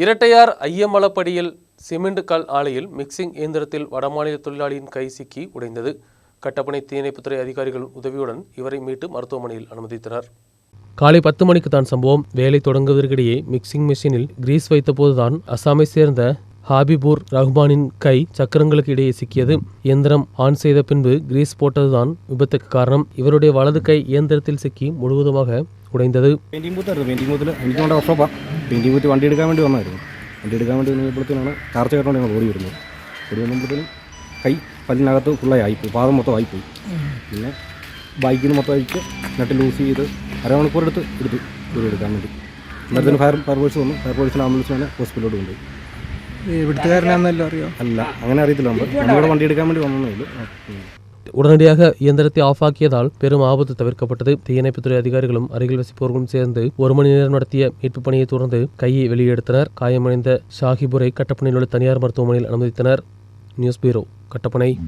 Erattayar ஐயமலப்படியில் cement கல் ஆலையில் mixing இயந்திரத்தில் வடமாநில தொழிலாளியின் கை சிக்கி உடைந்தது. கட்டப்பணை தீயணைப்புத்துறை அதிகாரிகள் உதவியுடன் இவரை மீட்டு மருத்துவமனையில் அனுமதித்தனர். காலை பத்து மணிக்கு தான் சம்பவம். வேலை தொடங்குவதற்கிடையே மிக்சிங் மெஷினில் கிரீஸ் வைத்தபோதுதான் அசாமை சேர்ந்த ஹாபிபூர் ரஹ்மானின் கை சக்கரங்களுக்கு இடையே சிக்கியது. இயந்திரம் ஆன் செய்த பின்பு கிரீஸ் போட்டதுதான் விபத்துக்கு காரணம். இவருடைய வலது கை இயந்திரத்தில் சிக்கி முழுவதுமாக உடைந்தது. ബൂത്തിൽ എനിക്ക് വേണ്ട എടുക്കാൻ വേണ്ടി വന്നായിരുന്നു. വണ്ടി എടുക്കാൻ വേണ്ടി വന്നപ്പോഴത്തേനാണ് കാർച്ച കയറുകൊണ്ട് ഞങ്ങൾ ഓടി വരുന്നത്. ഓടി വന്നപ്പോഴത്തേനും കൈ പല്ലിനകത്ത് ഫുള്ളായി ആയിപ്പോയി. പാദം മൊത്തം ആയിപ്പോയി. പിന്നെ ബൈക്കിന് മൊത്തം അഴിച്ച് നട്ട് ലൂസ് ചെയ്ത് അരമണിക്കൂർ എടുത്ത് എടുത്തു ഓടി എടുക്കാൻ വേണ്ടി. അന്നേരത്തിന് ഫയർ ഫയർഫോഴ്സ് വന്നു. ഫയർഫോഴ്സിന് തന്നെ ഹോസ്പിറ്റലോട് കൊണ്ടുപോയി. ഇവിടുത്തുകാരനാണെന്നല്ലോ അറിയോ? അല്ല അങ്ങനെ അറിയത്തില്ല നമ്മൾ നമ്മുടെ വണ്ടി എടുക്കാൻ വേണ്ടി വന്നതേ ഉള്ളൂ. உடனடியாக இயந்திரத்தை ஆஃப் ஆக்கியதால் பெரும் ஆபத்து தவிர்க்கப்பட்டது. தீயணைப்புத்துறை அதிகாரிகளும் அருகில் வசிப்பவர்களும் சேர்ந்து ஒரு மணி நேரம் நடத்திய மீட்பு பணியை தொடர்ந்து கையை வெளியெடுத்தனர். காயமடைந்த ஷாஹிபுரை கட்டப்பனையில் உள்ள தனியார் மருத்துவமனையில் அனுமதித்தனர். நியூஸ் பீரோ கட்டப்பனை.